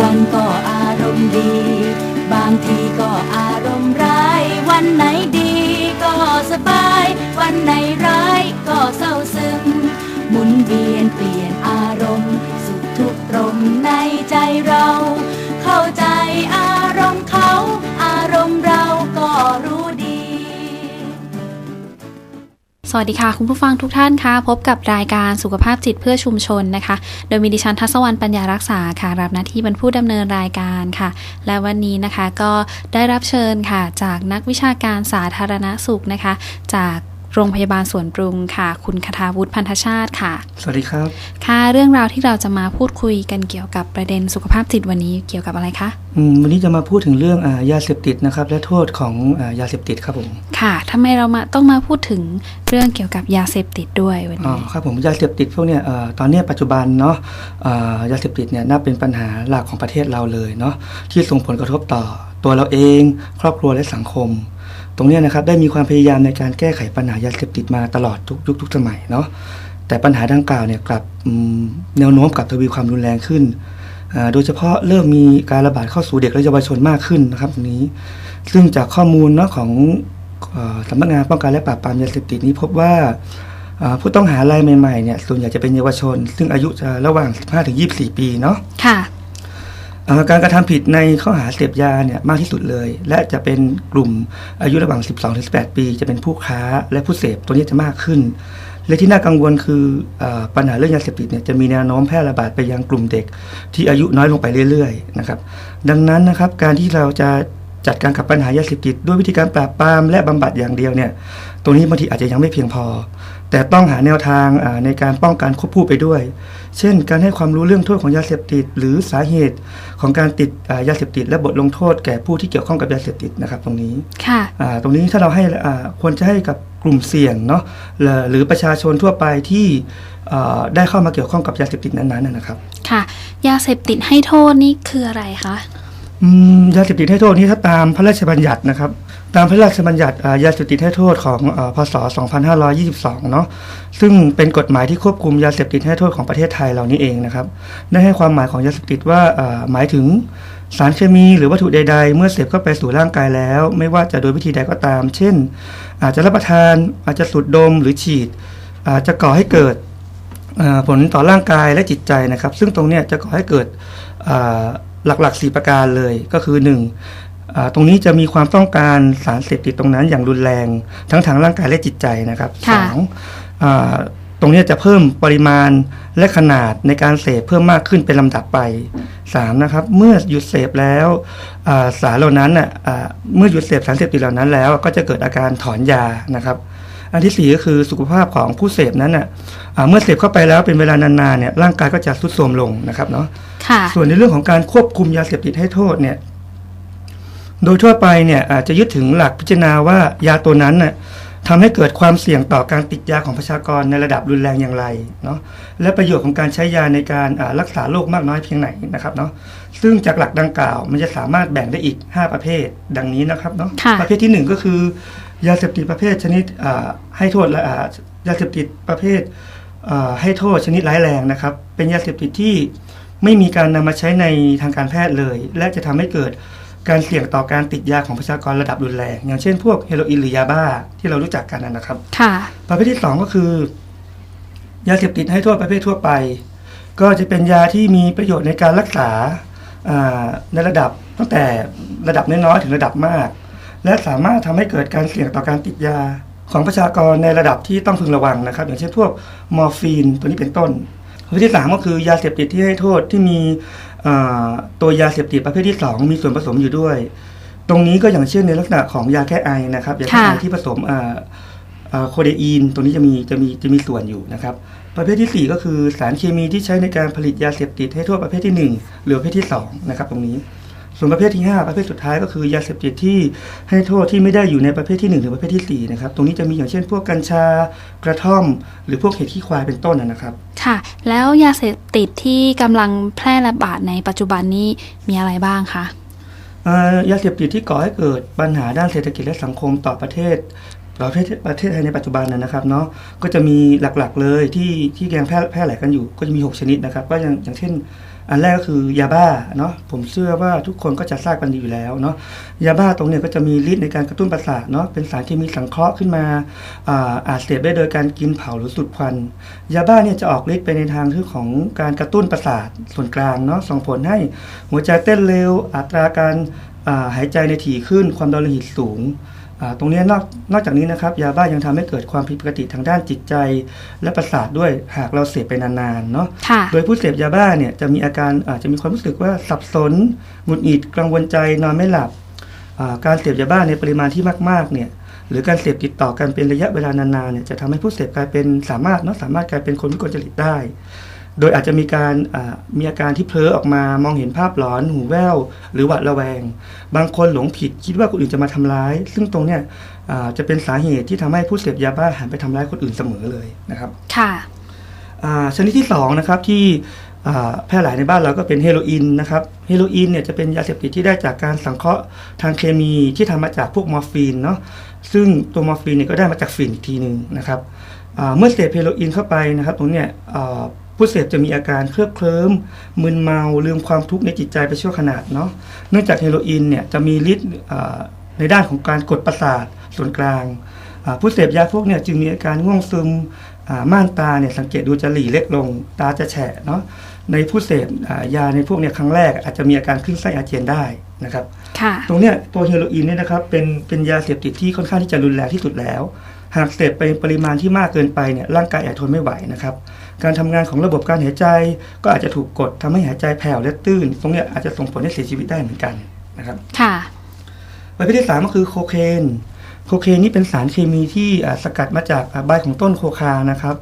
วันก็อารมณ์ดี บางทีก็อารมณ์ร้าย วันไหนดีก็สบาย วันไหนร้ายก็เศร้าซึม หมุนเวียนเปลี่ยนอารมณ์ สุขทุกข์ตรงในใจเรา เข้าใจ สวัสดีค่ะ คุณผู้ฟังทุกท่านคะพบกับรายการสุขภาพจิตเพื่อชุมชนนะคะ โดยมีดิฉันทัศวรรณปัญญารักษาค่ะ รับหน้าที่เป็นผู้ดำเนินรายการค่ะ และวันนี้นะคะก็ได้รับเชิญค่ะ จากนักวิชาการสาธารณสุขนะคะ จาก โรงพยาบาลสวนปรุงค่ะ คุณคทาวุฒิพันธชาติค่ะ สวัสดีครับ ค่ะ เรื่องราวที่เราจะมาพูดคุยกันเกี่ยวกับประเด็นสุขภาพจิตวันนี้เกี่ยวกับอะไรคะอืมวันนี้จะมาพูดถึงเรื่องอายาเสพติดนะครับ และโทษของอายาเสพติดครับผม ค่ะทำไมเรามาต้องมาพูดถึงเรื่องเกี่ยวกับยาเสพติดด้วยวันอ๋อนี้ครับผมยาเสพติดพวกเนี้ยเอ่อตอนเนี้ยปัจจุบันเนาะอ่ายาเสพติดเนี่ยนับเป็นปัญหาหลักของประเทศเราเลยเนาะที่ส่งผลกระทบต่อตัวเราเอง ครอบครัวและสังคม ตรงนี้นะครับได้มีความพยายามในการแก้ไขปัญหายาเสพติดมาตลอดทุกยุคทุกสมัยเนาะแต่ปัญหาดังกล่าวเนี่ยกลับแนวโน้มกลับทวีความรุนแรงขึ้น โดยเฉพาะเริ่มมีการระบาดเข้าสู่เด็กและเยาวชนมากขึ้นนะครับตรงนี้ ซึ่งจากข้อมูลเนาะของสำนักงานป้องกันและปราบปรามยาเสพติดนี้พบว่าผู้ต้องหารายใหม่ๆเนี่ยส่วนใหญ่จะเป็นเยาวชน ซึ่งอายุจะระหว่าง 15-24 ปีเนาะค่ะ การกระทำผิดในข้อหาเสพยาเนี่ยมากที่สุดเลย และจะเป็นกลุ่มอายุระหว่าง 12-18 ปี จะเป็นผู้ค้าและผู้เสพตัวนี้จะมากขึ้น และที่น่ากังวลคืออปัญหาเรื่องยาเสพติดเนี่ยจะมีแนวโน้มแพร่ระบาดไปยังกลุ่มเด็ก ที่อายุน้อยลงไปเรื่อยๆนะครับดังนั้นนะครับการที่เราจะจัดการกับปัญหายาเสพติดด้วยวิธีการปราบปรามและบำบัดอย่างเดียวเนี่ยตรงนี้บางทีอาจจะยังไม่เพียงพอ แต่ต้องหาแนวทางอ่าในการป้องกันควบคู่ไปด้วย เช่น การให้ความรู้เรื่องโทษของยาเสพติด หรือสาเหตุของการติดอ่ายาเสพติด และบทลงโทษแก่ผู้ที่เกี่ยวข้องกับยาเสพติดนะครับตรงนี้ค่ะอ่าตรงนี้ถ้าเราให้อ่าควรจะให้กับกลุ่มเสี่ยงเนาะหรือหรือประชาชนทั่วไปที่อ่าได้เข้ามาเกี่ยวข้องกับยาเสพติดนั้นๆนะนะครับ ค่ะ ยาเสพติดให้โทษนี่คืออะไรคะอืม ยาเสพติดให้โทษนี้ถ้าตามพระราชบัญญัตินะครับ ตามพระราชบัญญัติยาเสพติดให้โทษของอาพศ 2522 เนาะซึ่งเป็นกฎหมายที่ควบคุมยาเสพติดให้โทษของประเทศไทยเรานี่เองนะครับ ได้ให้ความหมายของยาเสพติดว่าหมายถึงสารเคมีหรือวัตถุใด ๆ เมื่อเสพเข้าไปสู่ร่างกายแล้ว ไม่ว่าจะโดยวิธีใดก็ตาม เช่น อาจจะรับประทานอาจจะสูดดมหรือฉีด อาจจะก่อให้เกิดผลต่อร่างกายและจิตใจนะครับ ซึ่งตรงนี้จะก่อให้เกิด หลักๆ 4 ประการเลยก็คือ1อ่าตรงนี้จะมีความต้องการสารเสพติดตรงนั้นอย่างรุนแรง ทั้งทางร่างกายและจิตใจนะครับสค่ะองอาตรงนี้จะเพิ่มปริมาณและขนาดในการเสพเพิ่มมากขึ้นเป็นลำดับไปสามนะครับ เมื่อหยุดเสพแล้วอ่าสารเหล่านั้นน่ะอ่าเมื่อหยุดเสพสารเสพติดเหล่านั้นแล้วก็จะเกิดอาการถอนยานะครับ อันที่สี่ก็คือสุขภาพของผู้เสพนั้นน่ะอ่าเมื่อเสพเข้าไปแล้วเป็นเวลานานๆเนี่ยร่างกายก็จะทรุดโทรมลงนะครับเนาะค่ะส่วนในเรื่องของการควบคุมยาเสพติดให้โทษเนี่ยโดยทั่วไปเนี่ยอาจจะยึดถึงหลักพิจารณาว่ายาตัวนั้นน่ะทำให้เกิดความเสี่ยงต่อการติดยาของประชากรในระดับรุนแรงอย่างไรเนาะและประโยชน์ของการใช้ยาในการอ่ารักษาโรคมากน้อยเพียงไหนนะครับเนาะซึ่งจากหลักดังกล่าวมันจะสามารถแบ่งได้อีก 5 ประเภท ดังนี้นะครับเนาะค่ะประเภทที่ 1 ก็คือ ยาเสพติดประเภทชนิดอ่าให้โทษและอ่ายาเสพติดประเภทอ่าให้โทษชนิดร้ายแรงนะครับ เป็นยาเสพติดที่ไม่มีการนำมาใช้ในทางการแพทย์เลย และจะทำให้เกิดการเสี่ยงต่อการติดยาของประชากรระดับรุนแรง อย่างเช่นพวกเฮโรอีนหรือยาบ้าที่เรารู้จักกันนะนะครับค่ะประเภทที่สองก็คือยาเสพติดให้โทษประเภททั่วไป ก็จะเป็นยาที่มีประโยชน์ในการรักษาอ่าในระดับตั้งแต่ระดับน้อยๆถึงระดับมาก และสามารถทำให้เกิดการเสี่ยงต่อการติดยา ของประชากรในระดับที่ต้องพึงระวังนะครับ อย่างเช่นพวกมอร์ฟีนตัวนี้เป็นต้นประเภทที่สามก็คือยาเสพติดที่ให้โทษที่มีตัวยาเสพติดประเภทที่สองมีส่วนผสมอยู่ด้วย ตรงนี้ก็อย่างเช่นในลักษณะของยาแก้ไอนะครับยาแก้ไอที่ผสมโคเดอีน ตรงนี้จะมีจะมีจะมีส่วนอยู่นะครับ ประเภทที่ 4 ก็คือสารเคมีที่ใช้ในการผลิตยาเสพติดให้โทษประเภทที่ 1 หรือประเภทที่2นะครับตรงนี้ ส่วนประเภทที่ 5 ประเภทสุดท้ายก็คือยาเสพติดที่ให้โทษที่ไม่ได้อยู่ในประเภทที่ 1 หรือประเภทที่ 4 นะครับ ตรงนี้จะมีอย่างเช่น พวกกัญชากระท่อม หรือพวกเห็ดขี้ควายเป็นต้นนะนะครับ ค่ะ แล้วยาเสพติดที่กำลังแพร่ระบาดในปัจจุบันนี้มีอะไรบ้างคะอ่ายาเสพติดที่ก่อให้เกิดปัญหาด้านเศรษฐกิจและสังคมต่อประเทศต่อประเทศประเทศไทยในปัจจุบันนะนะครับเนาะก็จะมีหลักๆเลยที่ที่ยังแพร่แพร่หลายกันอยู่ก็จะมี 6 ชนิดนะครับ ก็อย่างอย่างเช่น อันแรกก็คือยาบ้าเนาะผมเชื่อว่าทุกคนก็จะทราบกันดีอยู่แล้วเนาะยาบ้าตรงเนี้ยก็จะมีฤทธิ์ในการกระตุ้นประสาทเนาะเป็นสารเคมีสังเคราะห์ขึ้นมาอาอาจเสพได้โดยการกินเผาหรือสูดควัน ยาบ้าเนี่ยจะออกฤทธิ์ไปในทางที่ของการกระตุ้นประสาทส่วนกลางเนาะส่งผลให้หัวใจเต้นเร็วอัตราการาหายใจในถี่ขึ้นความดันโลหิตสูง ตรงเนี้ยนอกนอกจากนี้นะครับยาบ้ายังทำให้เกิดความผิดปกติทางด้านจิตใจ และประสาทด้วยหากเราเสพไปนานๆเนาะค่ะโดยผู้เสพยาบ้าเนี่ยจะมีอาการอาจจะมีความรู้สึกว่าสับสนหงุดหงิดกังวลใจนอนไม่หลับอ่าการเสพยาบ้าในปริมาณที่มากๆเนี่ยหรือการเสพติดต่อกันเป็นระยะเวลานานๆเนี่ยจะทำให้ผู้เสพกลายเป็นสามารถเนาะสามารถกลายเป็นคนวิกลจริตได้ โดยอาจจะมีการอ่ามีอาการที่เพ้อออกมามองเห็นภาพหลอนหูแว่วหรือหวาดระแวง บางคนหลงผิดคิดว่าคนอื่นจะมาทำร้าย ซึ่งตรงเนี้ยอ่าจะเป็นสาเหตุที่ทำให้ผู้เสพยาบ้าหันไปทำร้ายคนอื่นเสมอเลยนะครับค่ะอ่าชนิดที่2นะครับที่อ่าแพร่หลายในบ้านเราก็เป็นเฮโรอีนนะครับเฮโรอีนเนี่ยจะเป็นยาเสพติดที่ได้จากการสังเคราะห์ทางเคมีที่ทำมาจากพวกมอร์ฟีนเนาะซึ่งตัวมอร์ฟีนเนี่ยก็ได้มาจากฝิ่นอีกทีหนึ่งนะครับอ่าเมื่อเสพเฮโรอีนเข้าไปนะครับตรงเนี้ยอ่า ผู้เสพจะมีอาการเคลือบเคลิ้มมึนเมาลืมความทุกข์ในจิตใจไปชั่วขณะเนาะเนื่องจากเฮโรอีนเนี่ยจะมีฤทธิ์อ่าในด้านของการกดประสาทส่วนกลางอ่าผู้เสพยาพวกเนี่ยจึงมีอาการง่วงซึมอ่าม่านตาเนี่ยสังเกตดูจะหลีเล็กลง ตาจะแฉะเนาะในผู้เสพอ่ายาในพวกเนี่ยครั้งแรกอาจจะมีอาการขึ้นไส้อาเจียนได้นะครับค่ะตรงเนี้ยตัวเฮโรอีนเนี่ยนะครับเป็นเป็นยาเสพติดที่ค่อนข้างที่จะรุนแรงที่สุดแล้ว หากเสพไปปริมาณที่มากเกินไปเนี่ยร่างกายอาจทนไม่ไหวนะครับ การทำงานของระบบการหายใจ ก็อาจจะถูกกดทำให้หายใจแผ่วและตื้น ตรงเนี้ยอาจจะส่งผลให้เสียชีวิตได้เหมือนกันนะครับ ค่ะประเภทที่สามก็คือโคเคนโคเคนนี่เป็นสารเคมีที่อ่าสกัดมาจากอ่าใบของต้นโคคานะครับ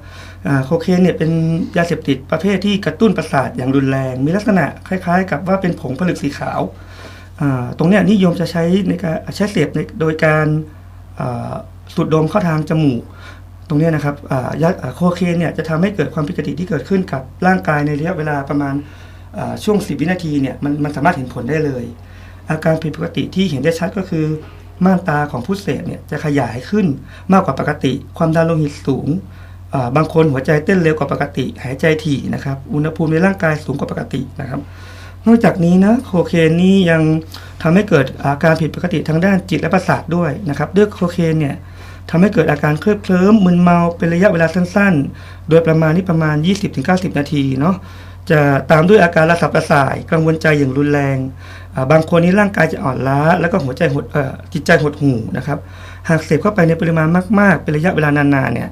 อ่าโคเคนเนี่ยเป็นยาเสพติดประเภทที่กระตุ้นประสาทอย่างรุนแรง มีลักษณะคล้ายๆ กับว่าเป็นผงผลึกสีขาวอ่าตรงเนี้ยนิยมจะใช้ในการใช้เสพในโดยการอ่าสูดดมเข้าทางจมูก ตรงนี้นะครับยาโคเคนเนี่ยจะทำให้เกิดความผิดปกติที่เกิดขึ้นกับร่างกายในระยะเวลาประมาณช่วง 10 วินาทีเนี่ยมันมันสามารถเห็นผลได้เลย อาการผิดปกติที่เห็นได้ชัดก็คือ ม่านตาของผู้เสพเนี่ยจะขยายขึ้นมากกว่าปกติ ความดันโลหิตสูง บางคนหัวใจเต้นเร็วกว่าปกติ หายใจถี่นะครับ อุณหภูมิในร่างกายสูงกว่าปกตินะครับนอกจากนี้นะโคเคนนี่ยังทำให้เกิดอาการผิดปกติทางด้านจิตและประสาทด้วยนะครับด้วยโคเคนเนี่ย ทำให้เกิดอาการเคลิบเคลิ้มมึนเมาเป็นระยะเวลาสั้นๆ โดยประมาณนี่ประมาณ 20-90 นาทีเนาะจะตามด้วยอาการระสับระสายกังวลใจอย่างรุนแรงอ่าบางคนนี่ร่างกายจะอ่อนล้า แล้วก็หัวใจหดเอ่อจิตใจหดหู่นะครับ หากเสพเข้าไปในปริมาณมาก ๆ เป็นระยะเวลานานๆเนี่ย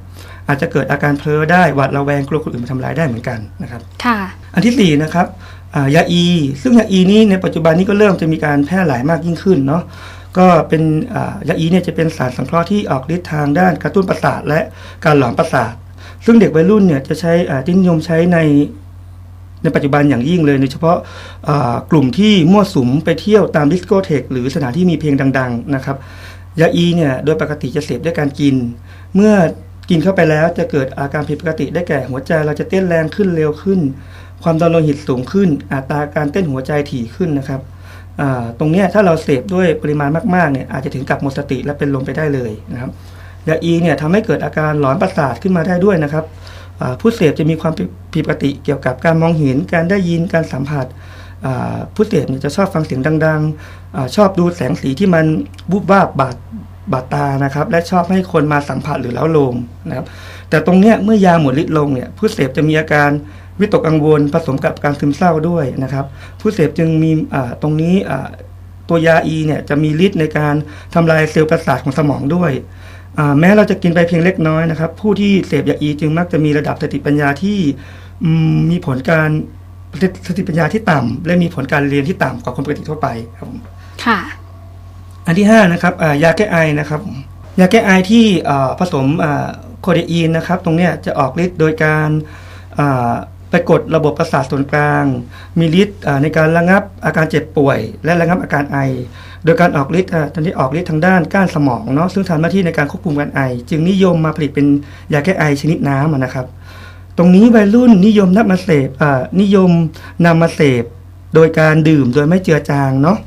อาจจะเกิดอาการเพ้อได้หวาดระแวงกลัวคนอื่นมาทำร้ายได้เหมือนกันนะครับค่ะอันที่สี่นะครับอ่ายาอี ซึ่งยาอีนี้ในปัจจุบันนี้ก็เริ่มจะมีการแพร่หลายมากยิ่งขึ้นเนาะ ก็เป็นยาอีเนี่ยจะเป็นสารสังเคราะห์ที่ออกฤทธิ์ทางด้านกระตุ้นประสาทและการหลอมประสาท ซึ่งเด็กวัยรุ่นเนี่ยจะใช้อ่าที่นิยมใช้ในในปัจจุบันอย่างยิ่งเลยโดยเฉพาะกลุ่มที่มั่วสุมไปเที่ยวตามดิสโกเทกหรือสถานที่มีเพลงดัง ๆ นะครับยาอีเนี่ยโดยปกติจะเสพด้วยการกิน เมื่อกินเข้าไปแล้วจะเกิดอาการผิดปกติได้แก่หัวใจเราจะเต้นแรงขึ้นเร็วขึ้น ความดันโลหิตสูงขึ้น อัตราการเต้นหัวใจถี่ขึ้นนะครับ ตรงนี้ถ้าเราเสพด้วยปริมาณมากๆเนี่ยอาจจะถึงกับหมดสติและเป็นลมไปได้เลยนะครับยาอีเนี่ยทำให้เกิดอาการหลอนประสาทขึ้นมาได้ด้วยนะครับผู้เสพจะมีความผิดปกติเกี่ยวกับการมองเห็นการได้ยินการสัมผัสผู้เสพเนี่ยจะชอบฟังเสียงดังๆอชอบดูแสงสีที่มันบุบวาบบาดบาดตานะครับ และชอบให้คนมาสัมผัสหรือเล้าโลมนะครับแต่ตรงเนี้ยเมื่อยาหมดฤทธิ์ลงเนี่ยผู้เสพจะมีอาการ วิตกกังวลผสมกับการซึมเศร้าด้วยนะครับ ผู้เสพจึงมีอ่าตรงนี้อ่าตัวยาอีเนี่ยจะมีฤทธิ์ในการทำลายเซลล์ประสาทของสมองด้วยอ่าแม้เราจะกินไปเพียงเล็กน้อยนะครับ ผู้ที่เสพยาอีจึงมักจะมีระดับสติปัญญาที่อืมมีผลการสติปัญญาที่ต่ำและมีผลการเรียนที่ต่ำกว่าคนปกติทั่วไปครับผมค่ะ อันที่5นะครับอ่ายาแก้ไอนะครับยาแก้ไอที่อ่าผสมอ่าโคเดอีนนะครับ ตรงเนี้ยจะออกฤทธิ์โดยการอ่า ไปกดระบบประสาทส่วนกลาง มีฤทธิ์ในการระงับอาการเจ็บป่วย และระงับอาการไอ โดยการออกฤทธิ์อ่าตอนนี้ออกฤทธิ์ทางด้านก้านสมองเนาะซึ่งทำหน้าที่ในการควบคุมการไอ จึงนิยมมาผลิตเป็นยาแก้ไอชนิดน้ำนะครับ ตรงนี้วัยรุ่นนิยมนำมาเสพนิยมนำมาเสพ โดยการดื่มโดยไม่เจือจางเนาะ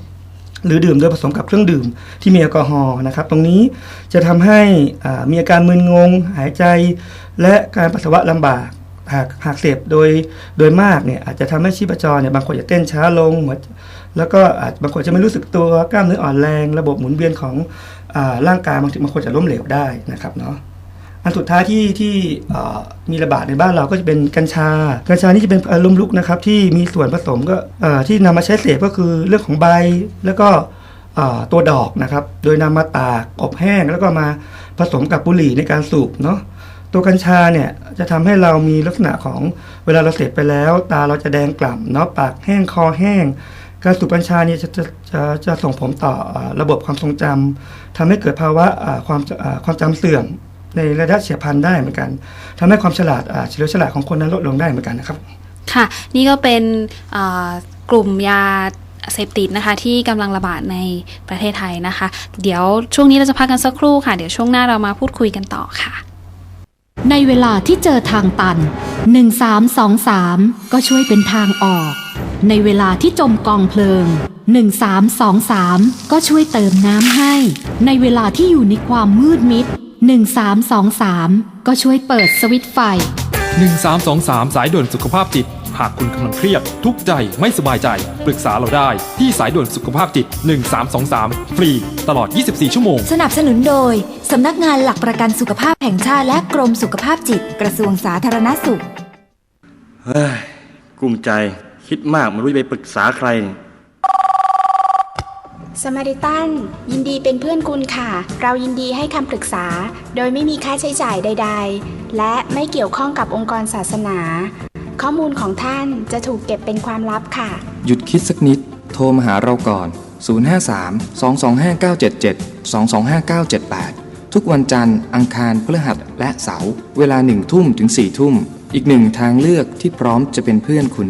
หรือดื่มโดยผสมกับเครื่องดื่มที่มีแอลกอฮอล์นะครับ ตรงนี้จะทำให้มีอาการมึนงง หายใจ และการปัสสาวะลำบาก หากหากเสพโดยโดยมากเนี่ยอาจจะทำให้ชีพจรเนี่ยบางคนจะเต้นช้าลงหัวแล้วก็อาจบางคนจะไม่รู้สึกตัวกล้ามเนื้ออ่อนแรง ระบบหมุนเวียนของอร่างกายบางทีบางคนจะล้มเหลวได้นะครับเนาะอันสุดท้ายที่ที่มีระบาดในบ้านเราก็จะเป็นกัญชา กัญชานี่จะเป็นอารมณ์ลุกนะครับที่มีส่วนผสมก็ที่นำมาใช้เสพก็คือเรื่องของใบแล้วก็ตัวดอกนะครับ โดยนำมาตากอบแห้งแล้วก็มาผสมกับบุหรี่ในการสูบเนาะ ตัวกัญชาเนี่ยจะทำให้เรามีลักษณะของเวลาเราเสพไปแล้ว ตาเราจะแดงกล่ำเนาะปากแห้งคอแห้ง การสูบกัญชาเนี่ยจะจะจะจะส่งผลต่ออระบบความทรงจำทำให้เกิดภาวะความความจำเสื่อมในระดับเฉียบพลันได้เหมือนกันทำให้ความฉลาดเฉลียวฉลาดของคนนั้นลดลงได้เหมือนกันนะครับ ค่ะ นี่ก็เป็นกลุ่มยาเสพติดนะคะที่กำลังระบาดในประเทศไทยนะคะ เดี๋ยวช่วงนี้เราจะพักกันสักครู่ค่ะ เดี๋ยวช่วงหน้าเรามาพูดคุยกันต่อค่ะ ในเวลาที่เจอทางตัน 1323 ก็ช่วยเป็นทางออก ในเวลาที่จมกองเพลิง 1323 ก็ช่วยเติมน้ำให้ ในเวลาที่อยู่ในความมืดมิด 1323 ก็ช่วยเปิดสวิตไฟ 1323 สายด่วนสุขภาพจิต หากคุณกำลังเครียด ทุกข์ใจไม่สบายใจ ปรึกษาเราได้ที่สายด่วนสุขภาพจิต 1323 ฟรี ตลอด 24 ชั่วโมง สนับสนุนโดย สำนักงานหลักประกันสุขภาพแห่งชาติและกรมสุขภาพจิต กระทรวงสาธารณสุข เฮ้ยกลุ้มใจคิดมากไม่รู้จะไปปรึกษาใครเนี่ย สมาริตันยินดีเป็นเพื่อนคุณค่ะ เรายินดีให้คำปรึกษา โดยไม่มีค่าใช้จ่ายใด ๆ และไม่เกี่ยวข้องกับองค์กรศาสนา ข้อมูลของท่านจะถูกเก็บเป็นความลับค่ะ หยุดคิดสักนิด โทรมาหาเราก่อน 053 225 977 225 978 ทุกวันจันทร์ อังคารพฤหัสและเสาร์เวลาหนึ่งทุ่มถึง4ทุ่ม อีกหนึ่งทางเลือกที่พร้อมจะเป็นเพื่อนคุณ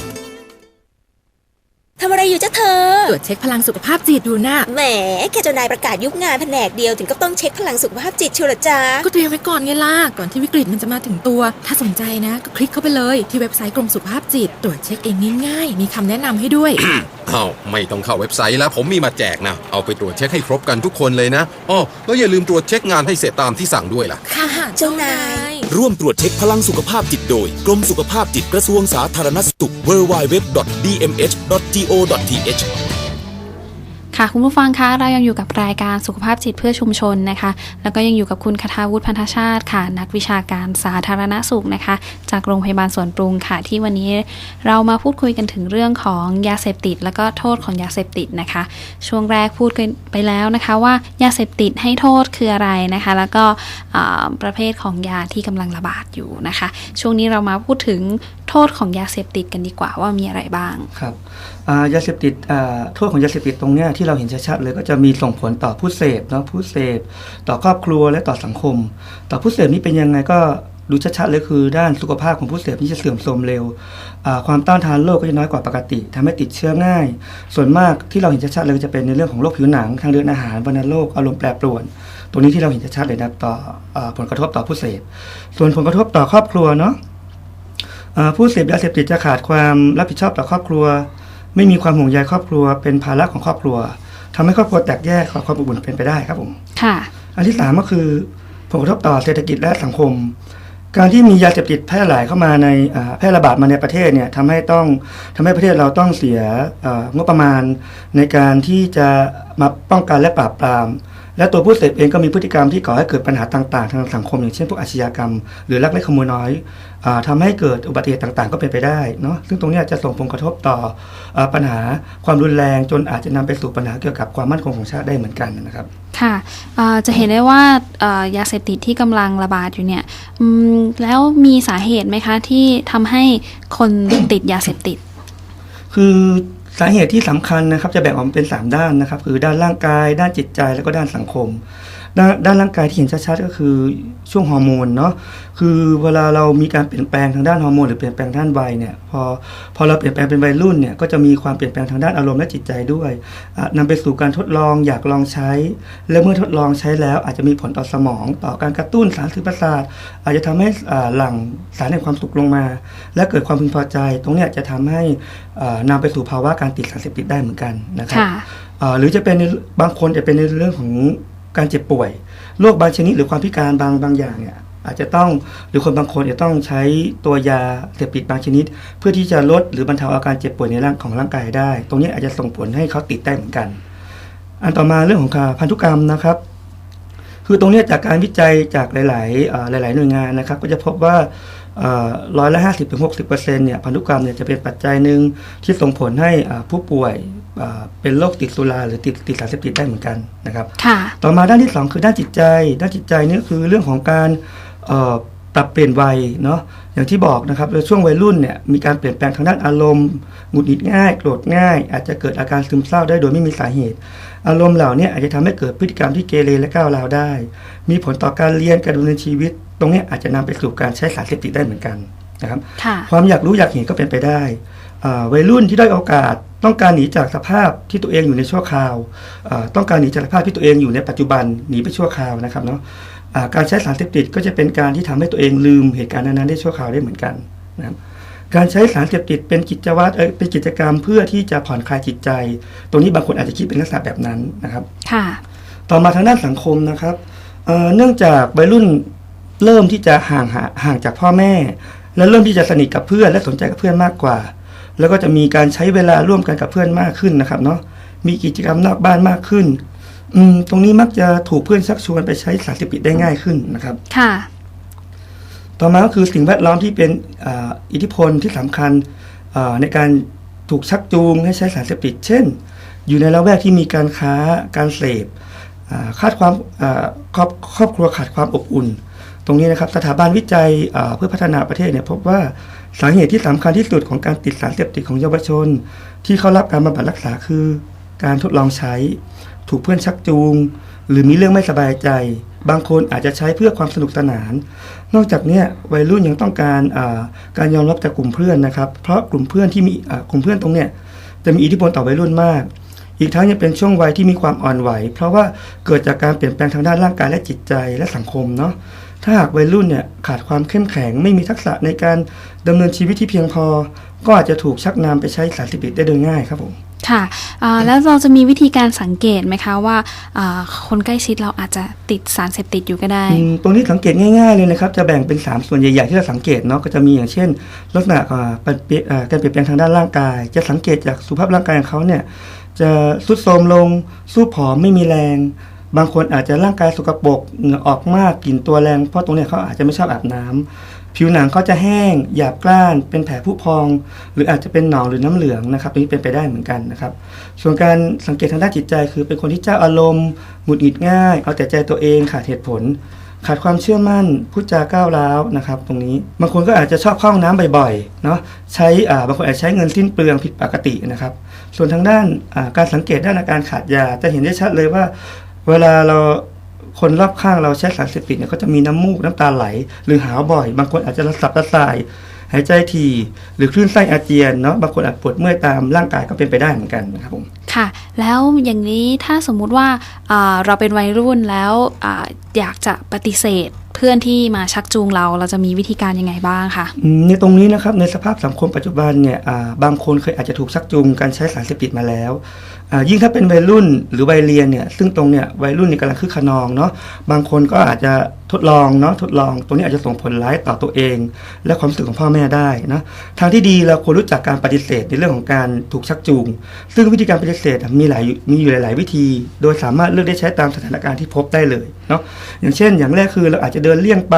ทำอะไรอยู่จ้าเธอ ตรวจเช็คพลังสุขภาพจิตดูนะแหม แค่เจ้านายประกาศยุบงานแผนกเดียวถึงก็ต้องเช็คพลังสุขภาพจิตเชียวเหรอจ๊ะก็เตรียมไว้ก่อนไงล่ะ ก่อนที่วิกฤตมันจะมาถึงตัว ถ้าสนใจนะ ก็คลิกเข้าไปเลยที่เว็บไซต์กรมสุขภาพจิต ตรวจเช็คเองง่ายๆมีคำแนะนำให้ด้วย อ้าวไม่ต้องเข้าเว็บไซต์แล้วผมมีมาแจกนะ เอาไปตรวจเช็คให้ครบกันทุกคนเลยนะอ้อแล้วอย่าลืมตรวจเช็คงานให้เสร็จตามที่สั่งด้วยล่ะ ค่ะเจ้านาย ร่วมตรวจเช็คพลังสุขภาพจิตโดย กรมสุขภาพจิตกระทรวงสาธารณสุข www.dmh.go.th ค่ะคุณผู้ฟังคะเรายังอยู่กับรายการสุขภาพจิตเพื่อชุมชนนะคะ แล้วก็ยังอยู่กับคุณคทาวุฒิพันธชาติค่ะ นักวิชาการสาธารณสุขนะคะ จากโรงพยาบาลสวนปรุงค่ะ ที่วันนี้เรามาพูดคุยกันถึงเรื่องของยาเสพติด แล้วก็โทษของยาเสพติดนะคะ ช่วงแรกพูดกันไปแล้วนะคะว่ายาเสพติดให้โทษคืออะไรนะคะ แล้วก็ประเภทของยาที่กำลังระบาดอยู่นะคะ ช่วงนี้เรามาพูดถึงโทษของยาเสพติดกันดีกว่าว่ามีอะไรบ้างครับ ยาเสพติดโทษของยาเสพติดตรงเนี้ยที่เราเห็นชัดๆเลยก็จะมีส่งผลต่อผู้เสพเนาะผู้เสพต่อครอบครัวและต่อสังคม ต่อผู้เสพนี่เป็นยังไงก็ดูชัดๆเลยคือด้านสุขภาพของผู้เสพนี่จะเสื่อมโทรมเร็ว ความต้านทานโรคก็จะน้อยกว่าปกติทำให้ติดเชื้อง่าย ส่วนมากที่เราเห็นชัดๆเลยก็จะเป็นในเรื่องของโรคผิวหนังทางเดินอาหารวัณโรคอารมณ์แปรปรวน ตรงนี้ที่เราเห็นชัดๆเลยนะต่ออผลกระทบต่อผู้เสพ ส่วนผลกระทบต่อครอบครัวเนาะผู้เสพยาเสพติดจะขาดความรับผิดชอบต่อครอบครัว ไม่มีความห่วงใยครอบครัว เป็นภาระของครอบครัวทำให้ครอบครัวแตกแยกความอบอุ่นเป็นไปได้ครับผมค่ะ อันที่สามก็คือผลกระทบต่อเศรษฐกิจและสังคม การที่มียาเสพติดแพร่หลายเข้ามาในอ่าแพร่ระบาดมาในประเทศเนี่ยทำให้ต้องทำให้ประเทศเราต้องเสียเอ่องบประมาณในการที่จะมาป้องกันและปราบปราม และตัวผู้เสพเองก็มีพฤติกรรมที่ก่อให้เกิดปัญหาต่าง ๆ ทางสังคม อย่างเช่นพวกอาชญากรรม หรือลักเล็กขโมยน้อยอาทำให้เกิดอุบัติเหตุต่าง ๆ ก็เป็นไปได้เนาะซึ่งตรงเนี้ยจะส่งผลกระทบต่ออาปัญหาความรุนแรงจนอาจจะนำไปสู่ปัญหาเกี่ยวกับความมั่นคงของชาติได้เหมือนกันนะครับค่ะเอ่อจะเห็นได้ว่าเอ่อยาเสพติดที่กำลังระบาดอยู่เนี่ยอืมแล้วมีสาเหตุไหมคะที่ทำให้คนติดยาเสพติด คือ สาเหตุที่สำคัญนะครับจะแบ่งออกเป็น 3 ด้านนะครับ คือด้านร่างกาย ด้านจิตใจแล้วก็ด้านสังคม ด้านด้านร่างกายที่เห็นชัดๆก็คือช่วงฮอร์โมนเนาะคือเวลาเรามีการเปลี่ยนแปลงทางด้านฮอร์โมนหรือเปลี่ยนแปลงด้านวัยเนี่ยพอพอเราเปลี่ยนแปลงเป็นวัยรุ่นเนี่ยก็จะมีความเปลี่ยนแปลงทางด้านอารมณ์และจิตใจด้วยอะนำไปสู่การทดลองอยากลองใช้ และเมื่อทดลองใช้แล้ว อาจจะมีผลต่อสมอง ต่อการกระตุ้นสารสื่อประสาทอาจจะทำให้อ่าหลั่งสารแห่งความสุขลงมา และเกิดความพึงพอใจ ตรงเนี้ยจะทำให้อ่านำไปสู่ภาวะการติดสารเสพติดได้เหมือนกันนะครับค่ะอ่าหรือจะเป็นในบางคนจะเป็นในเรื่องของ การเจ็บป่วยโรคบางชนิดหรือความพิการบางบางอย่างเนี่ยอาจจะต้องหรือคนบางคนจะต้องใช้ตัวยาเสพติดบางชนิด เพื่อที่จะลดหรือบรรเทาอาการเจ็บป่วยในร่างของร่างกายได้ ตรงนี้อาจจะส่งผลให้เขาติดได้เหมือนกัน อันต่อมาเรื่องของพันธุกรรมนะครับ คือตรงนี้จากการวิจัยจากหลาย ๆ หลาย ๆ หน่วยงานนะครับ ก็จะพบว่าร้อยละห้าสิบถึงหกสิบเปอร์เซ็นต์เนี่ยพันธุกรรมเนี่ยจะเป็นปัจจัยหนึ่งที่ส่งผลให้ผู้ป่วย เป็นโรคติดสุราหรือติดติดสารเสพติดได้เหมือนกันนะครับค่ะต่อมาด้านที่ 2 คือด้านจิตใจ ด้านจิตใจนี่คือเรื่องของการเอ่อปรับเปลี่ยนวัยเนาะอย่างที่บอกนะครับในช่วงวัยรุ่นเนี่ยมีการเปลี่ยนแปลงทางด้านอารมณ์หงุดหงิดง่ายโกรธง่าย อาจจะเกิดอาการซึมเศร้าได้โดยไม่มีสาเหตุ อารมณ์เหล่านี้อาจจะทำให้เกิดพฤติกรรมที่เกเรและก้าวร้าวได้ มีผลต่อการเรียนการดำเนินชีวิต ตรงเนี้ยอาจจะนำไปสู่การใช้สารเสพติดได้เหมือนกันนะครับค่ะความอยากรู้อยากเห็นก็เป็นไปได้อ่าวัยรุ่นที่ได้อยโอกาส ต้องการหนีจากสภาพที่ตัวเองอยู่ในชั่วคราวอ่าต้องการหนีจากสภาพที่ตัวเองอยู่ในปัจจุบันหนีไปชั่วคราวนะครับเนาะอ่าการใช้สารเสพติดก็จะเป็นการที่ทำให้ตัวเองลืมเหตุการณ์นั้นๆได้ชั่วคราวได้เหมือนกันนะครับการใช้สารเสพติดเป็นกิจวัตรเอ้ยเป็นกิจกรรมเพื่อที่จะผ่อนคลายจิตใจ ตรงนี้บางคนอาจจะคิดเป็นลักษณะแบบนั้นนะครับค่ะต่อมาทางด้านสังคมนะครับเอ่อเนื่องจากวัยรุ่นเริ่มที่จะห่างหาห่างจากพ่อแม่ และเริ่มที่จะสนิทกับเพื่อนและสนใจกับเพื่อนมากกว่า แล้วก็จะมีการใช้เวลาร่วมกันกับเพื่อนมากขึ้นนะครับเนาะมีกิจกรรมนอกบ้านมากขึ้น อืมตรงนี้มักจะถูกเพื่อนชักชวนไปใช้สารเสพติดได้ง่ายขึ้นนะครับ ค่ะ ต่อมาก็คือสิ่งแวดล้อมที่เป็นอาอิทธิพลที่สำคัญอ่าในการถูกชักจูงให้ใช้สารเสพติด เช่น อยู่ในละแวกที่มีการค้าการเสพอ่าขาดความอ่าครอบครอบครัวขาดความอบอุ่น ตรงนี้นะครับสถาบันวิจัยอ่าเพื่อพัฒนาประเทศเนี่ยพบว่า สาเหตุที่สำคัญที่สุดของการติดสารเสพติดของเยาวชน ที่เข้ารับการบำบัดรักษาคือ การทดลองใช้ ถูกเพื่อนชักจูง หรือมีเรื่องไม่สบายใจ บางคนอาจจะใช้เพื่อความสนุกสนาน นอกจากนี้วัยรุ่นยังต้องการาการยอมรับจากกลุ่มเพื่อนนะครับ เพราะกลุ่มเพื่อนที่มีกลุ่มเพื่อนตรงเนี้ยจะมีอิทธิพลต่อวัยรุ่นมาก อีกทั้งยังเป็นช่วงวัยที่มีความอ่อนไหว เพราะว่าเกิดจากการเปลี่ยนแปลงทางด้านร่างกายและจิตใจและสังคมเนาะ ถ้าหากวัยรุ่นเนี่ยขาดความเข้มแข็ง ไม่มีทักษะในการดำเนินชีวิตที่เพียงพอ ก็อาจจะถูกชักนำไปใช้สารเสพติดได้โดยง่ายครับผมค่ะอ่าแล้วเราจะมีวิธีการสังเกตไหมคะว่าอ่าคนใกล้ชิดเราอาจจะติดสารเสพติดอยู่ก็ได้อืมตรงนี้สังเกตง่ายๆเลยนะครับจะแบ่งเป็น 3 ส่วนใหญ่ๆที่เราสังเกตเนาะก็จะมีอย่างเช่น ลักษณะอ่าเปลี่ยนอ่าการเปลี่ยนแปลงทางด้านร่างกาย จะสังเกตจากสุขภาพร่างกายของเขาเนี่ยจะสุดโทรมลงสู้ผอมไม่มีแรง บางคนอาจจะร่างกายสกปรกเหงื่อออกมากกลิ่นตัวแรงเพราะตรงเนี้ยเขาอาจจะไม่ชอบอาบน้ำผิวหนังเขาจะแห้ง หยาบกร้าน เป็นแผลผุพอง หรืออาจจะเป็นหนองหรือน้ำเหลืองนะครับตรงนี้เป็นไปได้เหมือนกันนะครับส่วนการสังเกตทางด้านจิตใจ คือเป็นคนที่เจ้าอารมณ์หงุดหงิดง่าย เอาแต่ใจตัวเองขาดเหตุผล ขาดความเชื่อมั่นพูดจาก้าวร้าวนะครับ ตรงนี้บางคนก็อาจจะชอบเข้าห้องน้ำบ่อยๆเนาะใช้อ่าบางคนอาจจะใช้เงินสิ้นเปลืองผิดปกตินะครับส่วนทางด้านการสังเกตด้านอาการขาดยาจะเห็นได้ชัดเลยว่า เวลาเราคนรอบข้างเราใช้สารเสพติดเนี่ยก็จะมีน้ำมูกน้ำตาไหล หรือหาวบ่อย บางคนอาจจะระสับระสาย หายใจทีหรือคลื่นไส้อาเจียนเนาะบางคนอาจปวดเมื่อยตามร่างกายก็เป็นไปได้เหมือนกันนะครับผมค่ะ แล้วอย่างนี้ถ้าสมมุติว่าอ่าเราเป็นวัยรุ่นแล้วอาอยากจะปฏิเสธเพื่อนที่มาชักจูงเราเราจะมีวิธีการยังไงบ้างคะอืมในตรงนี้นะครับในสภาพสังคมปัจจุบันเนี่ยอ่าบางคนเคยอาจจะถูกชักจูงการใช้สารเสพติดมาแล้วอ่า ยิ่งถ้าเป็นวัยรุ่นหรือวัยเรียนเนี่ยซึ่งตรงเนี่ยวัยรุ่นเนี่ยกำลังคึกขนองเนาะบางคนก็อาจจะทดลองเนาะทดลองตรงนี้อาจจะส่งผลร้ายต่อตัวเอง และความรู้สึกของพ่อแม่ได้นะทางที่ดีเราควรรู้จักการปฏิเสธในเรื่องของการถูกชักจูง ซึ่งวิธีการปฏิเสธอะมีหลายมีอยู่หลาย ๆ วิธี โดยสามารถเลือกได้ใช้ตามสถานการณ์ที่พบได้เลยเนาะอย่างเช่น อย่างแรกคือเราอาจจะเดินเลี่ยงไป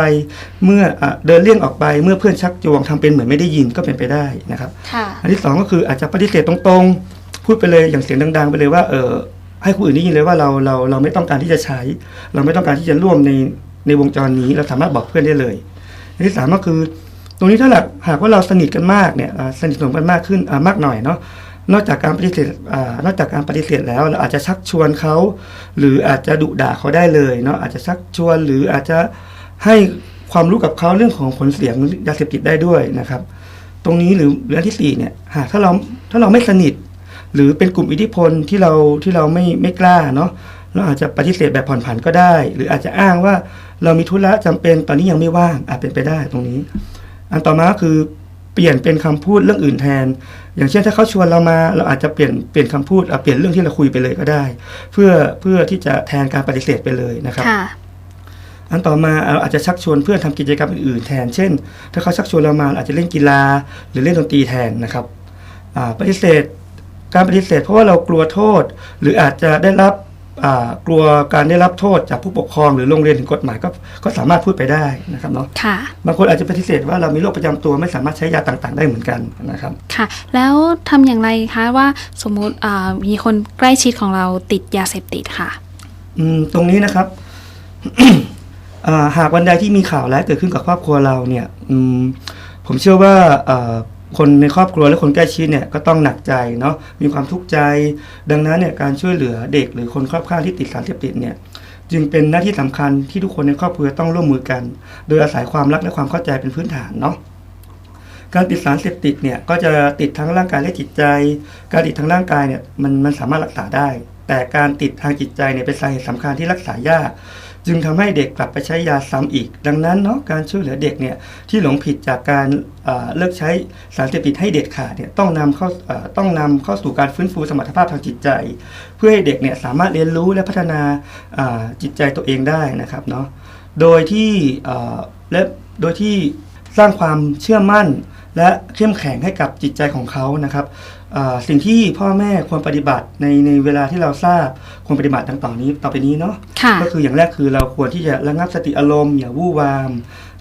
เมื่ออะเดินเลี่ยงออกไปเมื่อเพื่อนชักจูงทำเป็นเหมือนไม่ได้ยินก็เป็นไปได้นะครับค่ะอันที่สองก็คืออาจจะปฏิเสธตรง ๆ พูดไปเลยอย่างเสียงดัง ๆ ไปเลยว่าเออให้คนอื่นได้ยินเลยว่าเราเราเราไม่ต้องการที่จะใช้ เราไม่ต้องการที่จะร่วมในในวงจรนี้เราสามารถบอกเพื่อนได้เลยอันที่สามก็คือ ตรงนี้ถ้าหากหากว่าเราสนิทกันมากเนี่ยสนิทสนมกันมากขึ้นมากหน่อยเนาะนอกจากการปฏิเสธนอกจากการปฏิเสธแล้วเราอาจจะชักชวนเขาหรืออาจจะดุด่าเขาได้เลยเนาะอาจจะชักชวนหรืออาจจะให้ความรู้กับเขาเรื่องของผลเสียของยาเสพติดได้ด้วยนะครับ ตรงนี้หรือเรื่องที่สี่เนี่ยหากถ้าเราถ้าเราไม่สนิท หรือเป็นกลุ่มอิทธิพลที่เราที่เราไม่ไม่กล้าเนาะเราอาจจะปฏิเสธแบบผ่อนผันก็ได้ หรืออาจจะอ้างว่าเรามีธุระจำเป็นตอนนี้ยังไม่ว่างอาจเป็นไปได้ตรงนี้ อันต่อมาก็คือเปลี่ยนเป็นคำพูดเรื่องอื่นแทน อย่างเช่นถ้าเขาชวนเรามาเราอาจจะเปลี่ยนเปลี่ยนคำพูดอะเปลี่ยนเรื่องที่เราคุยไปเลยก็ได้ เพื่อเพื่อที่จะแทนการปฏิเสธไปเลยนะครับค่ะอันต่อมาเราอาจจะชักชวนเพื่อนทำกิจกรรมอื่นๆแทน เช่น ถ้าเขาชักชวนเรามาอาจจะเล่นกีฬาหรือเล่นดนตรีแทนนะครับอ่าปฏิเสธ การปฏิเสธเพราะว่าเรากลัวโทษ หรืออาจจะได้รับอ่ากลัวการได้รับโทษจากผู้ปกครองหรือโรงเรียนถึงกฎหมายก็ก็สามารถพูดไปได้นะครับเนาะค่ะบางคนอาจจะปฏิเสธว่าเรามีโรคประจำตัวไม่สามารถใช้ยาต่างๆ ได้เหมือนกันนะครับค่ะ แล้วทำอย่างไรคะว่าสมมุติอ่ามีคนใกล้ชิดของเราติดยาเสพติดค่ะอืมตรงนี้นะครับอ่าหากวันใดที่มีข่าวร้ายเกิดขึ้นกับครอบครัวเราเนี่ยอืมผมเชื่อว่าอ่า คนในครอบครัวและคนใกล้ชิดเนี่ยก็ต้องหนักใจเนาะมีความทุกข์ใจ ดังนั้นเนี่ยการช่วยเหลือเด็กหรือคนครอบข้างที่ติดสารเสพติดเนี่ยจึงเป็นหน้าที่สำคัญที่ทุกคนในครอบครัวต้องร่วมมือกัน โดยอาศัยความรักและความเข้าใจเป็นพื้นฐานเนาะการติดสารเสพติดเนี่ยก็จะติดทั้งร่างกายและจิตใจ การติดทางร่างกายเนี่ยมันมันสามารถรักษาได้ แต่การติดทางจิตใจเนี่ยเป็นสาเหตุสำคัญที่รักษายาก จึงทำให้เด็กกลับไปใช้ยาซ้ำอีก ดังนั้นเนาะการช่วยเหลือเด็กเนี่ยที่หลงผิดจากการเเลิกใช้สารเสพติดให้เด็ดขาดเนี่ยต้องนำเข้าต้องนำเข้าสู่การฟื้นฟูสมรรถภาพทางจิตใจ เพื่อให้เด็กเนี่ยสามารถเรียนรู้และพัฒนาาจิตใจตัวเองได้นะครับเนาะโดยที่และโดยที่สร้างความเชื่อมั่นและเข้มแข็งให้กับจิตใจของเขานะครับ สิ่งที่พ่อแม่ควรปฏิบัติในในเวลาที่เราทราบควรปฏิบัติดังต่อนี้ต่อไปนี้เนาะค่ะก็คืออย่างแรกคือเราควรที่จะระงับสติอารมณ์อย่าวู่วาม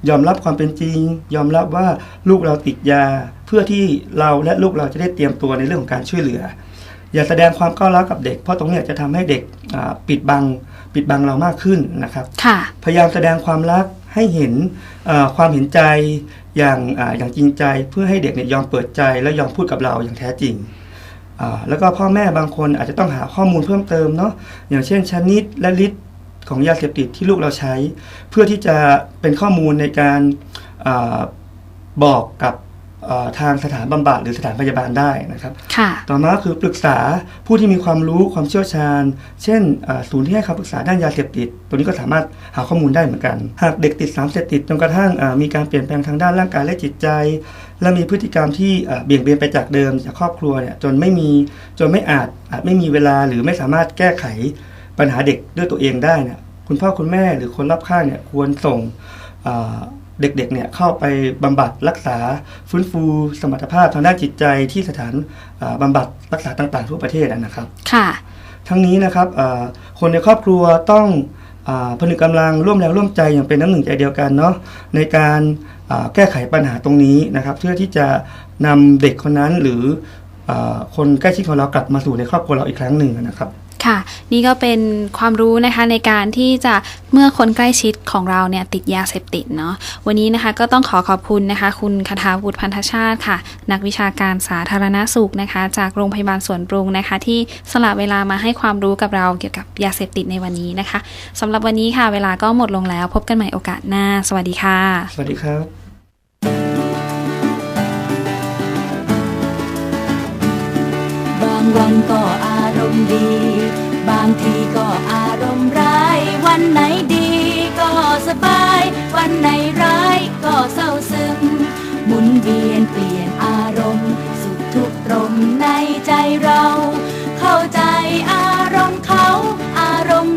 ยอมรับความเป็นจริง ยอมรับว่าลูกเราติดยา เพื่อที่เราและลูกเราจะได้เตรียมตัวในเรื่องของการช่วยเหลือ อย่าแสดงความก้าวร้าวกับเด็ก เพราะตรงเนี้ยจะทำให้เด็กอ่าปิดบังปิดบังเรามากขึ้นนะครับค่ะพยายามแสดงความรักให้เห็นเอ่อความเห็นใจ อย่างอ่าอย่างจริงใจเพื่อให้เด็กเนี่ยยอมเปิดใจ และยอมพูดกับเราอย่างแท้จริงอ่าแล้วก็พ่อแม่บางคนอาจจะต้องหาข้อมูลเพิ่มเติมเนาะอย่างเช่นชนิดและฤทธิ์ของยาเสพติดที่ลูกเราใช้ เพื่อที่จะเป็นข้อมูลในการอบอกกับ ทางสถานบำบัดหรือสถานพยาบาลได้นะครับค่ะต่อมาก็คือปรึกษาผู้ที่มีความรู้ความเชี่ยวชาญ เช่นอ่าศูนย์ที่ให้คำปรึกษาด้านยาเสพติด ตัวนี้ก็สามารถหาข้อมูลได้เหมือนกัน หากเด็กติดสารเสพติดจนกระทั่งอ่ามีการเปลี่ยนแปลงทางด้านร่างกายและจิตใจ และมีพฤติกรรมที่อ่าเบี่ยงเบนไปจากเดิมจากครอบครัวเนี่ยจนไม่มีจนไม่อาจอาจไม่มีเวลาหรือไม่สามารถแก้ไขปัญหาเด็กด้วยตัวเองได้เนี่ยคุณพ่อคุณแม่หรือคนรอบข้างเนี่ยควรส่งอ่า เด็กๆเนี่ยเข้าไปบำบัดรักษาฟื้นฟูสมรรถภาพทางด้านจิตใจที่สถานอ่าบำบัดรักษาต่างๆทั่วประเทศนะครับ ค่ะ ทั้งนี้นะครับเอ่อคนในครอบครัวต้องอาผนึกกำลังร่วมแรงร่วมใจอย่างเป็นน้ำหนึ่งใจเดียวกันเนาะในการอ่าแก้ไขปัญหาตรงนี้นะครับ เพื่อที่จะนำเด็กคนนั้นหรืออาคนใกล้ชิดของเรากลับมาสู่ในครอบครัวเราอีกครั้งหนึ่งนะครับ ค่ะ นี่ก็เป็นความรู้นะคะในการที่จะเมื่อคนใกล้ชิดของเราเนี่ยติดยาเสพติดเนาะวันนี้นะคะก็ต้องขอขอบคุณนะคะ คุณคทาวุฒิพันธชาติค่ะ นักวิชาการสาธารณสุขนะคะ จากโรงพยาบาลสวนปรุงนะคะ ที่สละเวลามาให้ความรู้กับเราเกี่ยวกับยาเสพติดในวันนี้นะคะสำหรับวันนี้ค่ะ เวลาก็หมดลงแล้ว พบกันใหม่โอกาสหน้า สวัสดีค่ะ สวัสดีครับบางวันก็อาร มณ์ดี บางทีก็อารมณ์ร้าย วันไหนดีก็สบาย วันไหนร้ายก็เศร้าซึม หมุนเวียนเปลี่ยนอารมณ์ สุขทุกข์ลมในใจเรา เข้าใจอารมณ์เขาอารมณ์